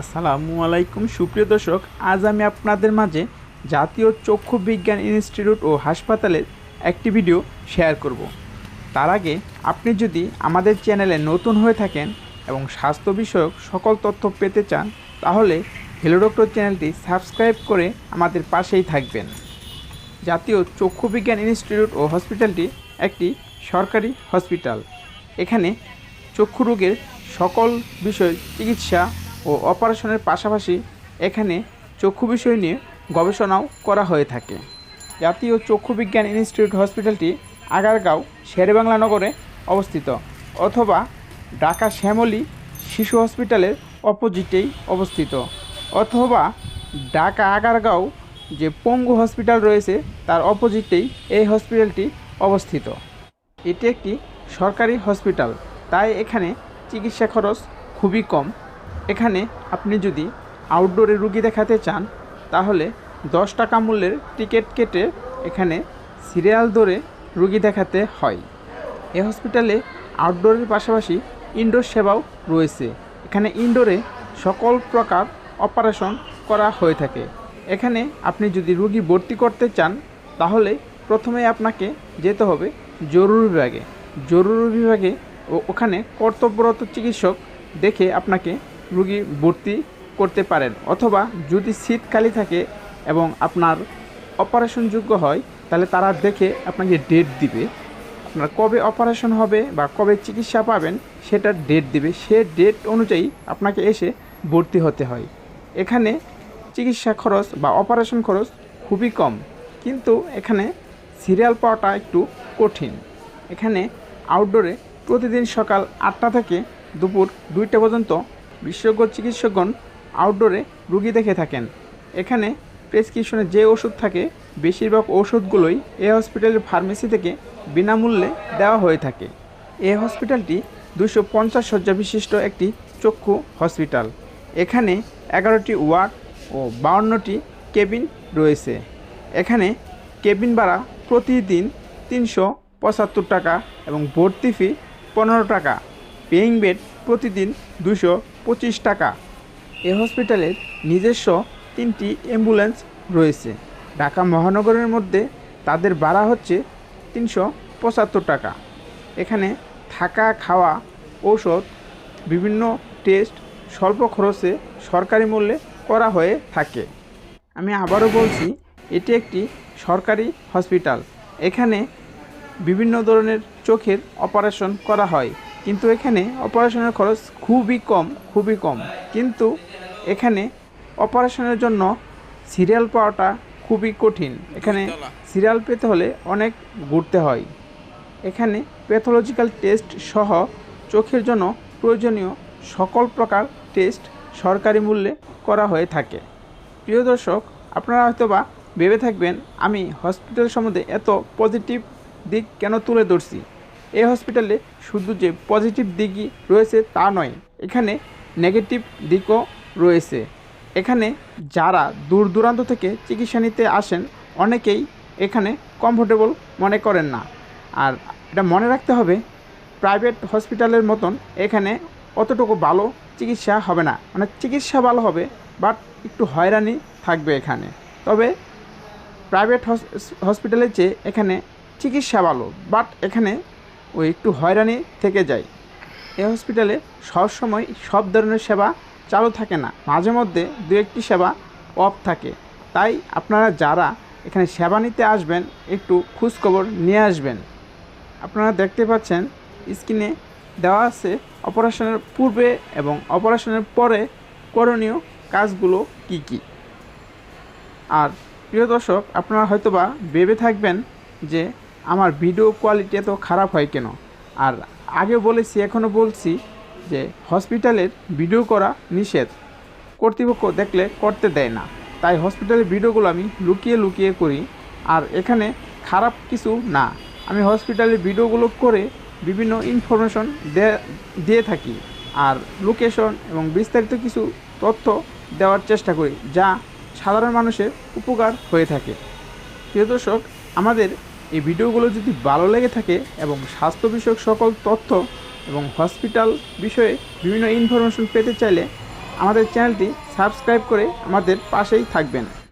আসসালামু আলাইকুম। সুপ্রিয় দর্শক, আজ আমি আপনাদের মাঝে জাতীয় চক্ষু বিজ্ঞান ইনস্টিটিউট ও হাসপাতালের একটি ভিডিও শেয়ার করব। তার আগে আপনি যদি আমাদের চ্যানেলে নতুন হয়ে থাকেন এবং স্বাস্থ্য বিষয়ক সকল তথ্য পেতে চান, তাহলে হেলো ডক্টর চ্যানেলটি সাবস্ক্রাইব করে আমাদের পাশেই থাকবেন। জাতীয় চক্ষু বিজ্ঞান ইনস্টিটিউট ও হসপিটালটি একটি সরকারি হসপিটাল। এখানে চক্ষু রোগের সকল বিষয় চিকিৎসা ও অপারেশনের পাশাপাশি এখানে চক্ষু বিষয় নিয়ে গবেষণাও করা হয়ে থাকে। জাতীয় চক্ষু বিজ্ঞান ইনস্টিটিউট হসপিটালটি আগারগাঁও, শেরেবাংলা নগরে অবস্থিত অথবা ঢাকা শ্যামলী শিশু হসপিটালের অপোজিটেই অবস্থিত অথবা ঢাকা আগারগাঁও যে পঙ্গু হসপিটাল রয়েছে তার অপোজিটেই এই হসপিটালটি অবস্থিত। এটি একটি সরকারি হসপিটাল, তাই এখানে চিকিৎসা খরচ খুবই কম। এখানে আপনি যদি আউটডোরে রুগী দেখাতে চান, তাহলে দশ টাকা মূল্যের টিকিট কেটে এখানে সিরিয়াল ধরে রুগী দেখাতে হয়। এ হসপিটালে আউটডোরের পাশাপাশি ইনডোর সেবাও রয়েছে। এখানে ইনডোরে সকল প্রকার অপারেশন করা হয়ে থাকে। এখানে আপনি যদি রুগী ভর্তি করতে চান, তাহলে প্রথমে আপনাকে যেতে হবে জরুরি বিভাগে। জরুরি বিভাগে ও ওখানে কর্তব্যরত চিকিৎসক দেখে আপনাকে রুগী ভর্তি করতে পারেন অথবা যদি সিট খালি থাকে এবং আপনার অপারেশনযোগ্য হয়, তাহলে তারা দেখে আপনাকে ডেট দিবে। আপনার কবে অপারেশন হবে বা কবে চিকিৎসা পাবেন সেটার ডেট দিবে। সে ডেট অনুযায়ী আপনাকে এসে ভর্তি হতে হয়। এখানে চিকিৎসা খরচ বা অপারেশন খরচ খুবই কম, কিন্তু এখানে সিরিয়াল পাওয়াটা একটু কঠিন। এখানে আউটডোরে প্রতিদিন সকাল আটটা থেকে দুপুর দুইটা পর্যন্ত বিশেষজ্ঞ চিকিৎসকগণ আউটডোরে রুগী দেখে থাকেন। এখানে প্রেসক্রিপশনে যে ওষুধ থাকে, বেশিরভাগ ওষুধগুলোই এ হসপিটালের ফার্মেসি থেকে বিনামূল্যে দেওয়া হয়ে থাকে। এই হসপিটালটি দুশো পঞ্চাশ শয্যা বিশিষ্ট একটি চক্ষু হসপিটাল এখানে এগারোটি ওয়ার্ড ও বাউন্নটি কেবিন রয়েছে। এখানে কেবিন ভাড়া প্রতিদিন তিনশো পঁচাত্তর টাকা এবং ভর্তি ফি পনেরো টাকা। পেইং বেড প্রতিদিন দুশো পঁচিশ টাকা। এ হসপিটালের নিজস্ব তিনটি অ্যাম্বুলেন্স রয়েছে। ঢাকা মহানগরের মধ্যে তাদের ভাড়া হচ্ছে তিনশো পঁচাত্তর টাকা। এখানে থাকা, খাওয়া, ঔষধ, বিভিন্ন টেস্ট স্বল্প খরচে সরকারি মূল্যে করা হয়ে থাকে। আমি আবারও বলছি, এটি একটি সরকারি হসপিটাল। এখানে বিভিন্ন ধরনের চোখের অপারেশন করা হয়। কিন্তু এখানে অপারেশনের খরচ খুবই কম খুবই কম। কিন্তু এখানে অপারেশনের জন্য সিরিয়াল পাওয়াটা খুবই কঠিন। এখানে সিরিয়াল পেতে হলে অনেক ঘুরতে হয়। এখানে প্যাথোলজিক্যাল টেস্ট সহ চোখের জন্য প্রয়োজনীয় সকল প্রকার টেস্ট সরকারি মূল্যে করা হয়ে থাকে। প্রিয় দর্শক, আপনারা হয়তোবা ভেবে থাকবেন, আমি হসপিটাল সম্বন্ধে এত পজিটিভ দিক কেন তুলে ধরছি? এই হসপিটালে শুধু যে পজিটিভ দিকই রয়েছে তা নয়, এখানে নেগেটিভ দিকও রয়েছে। এখানে যারা দূর দূরান্ত থেকে চিকিৎসা নিতে আসেন, অনেকেই এখানে কমফোর্টেবল মনে করেন না। আর এটা মনে রাখতে হবে প্রাইভেট হসপিটালের মতন এখানে অতটুকু ভালো চিকিৎসা হবে না। মানে চিকিৎসা ভালো হবে বাট একটু হয়রানি থাকবে এখানে। তবে প্রাইভেট হসপিটালের চেয়ে এখানে চিকিৎসা ভালো বাট এখানে ওই একটু হয়রানি থেকে যায়। এই হসপিটালে সবসময় সব ধরনের সেবা চালু থাকে না। মাঝে মধ্যে দু একটি সেবা অফ থাকে। তাই আপনারা যারা এখানে সেবা নিতে আসবেন, একটু খোঁজখবর নিয়ে আসবেন। আপনারা দেখতে পাচ্ছেন স্ক্রিনে দেওয়া আছে অপারেশনের পূর্বে এবং অপারেশনের পরে করণীয় কাজগুলো কি কি। আর প্রিয় দর্শক, আপনারা হয়তোবা ভেবে থাকবেন যে আমার ভিডিও কোয়ালিটি এত খারাপ হয় কেন? আর আগে বলেছি, এখনও বলছি যে হসপিটালের ভিডিও করা নিষেধ। কর্তৃপক্ষ দেখলে করতে দেয় না। তাই হসপিটালের ভিডিওগুলো আমি লুকিয়ে লুকিয়ে করি। আর এখানে খারাপ কিছু না। আমি হসপিটালের ভিডিওগুলো করে বিভিন্ন ইনফরমেশন দিয়ে থাকি। আর লোকেশন এবং বিস্তারিত কিছু তথ্য দেওয়ার চেষ্টা করি, যা সাধারণ মানুষের উপকার হয়ে থাকে। প্রিয় দর্শক, আমাদের এই ভিডিওগুলো যদি ভালো লেগে থাকে এবং স্বাস্থ্য বিষয়ক সকল তথ্য এবং হসপিটাল বিষয়ে বিভিন্ন ইনফরমেশন পেতে চাইলে আমাদের চ্যানেলটি সাবস্ক্রাইব করে আমাদের পাশেই থাকবেন।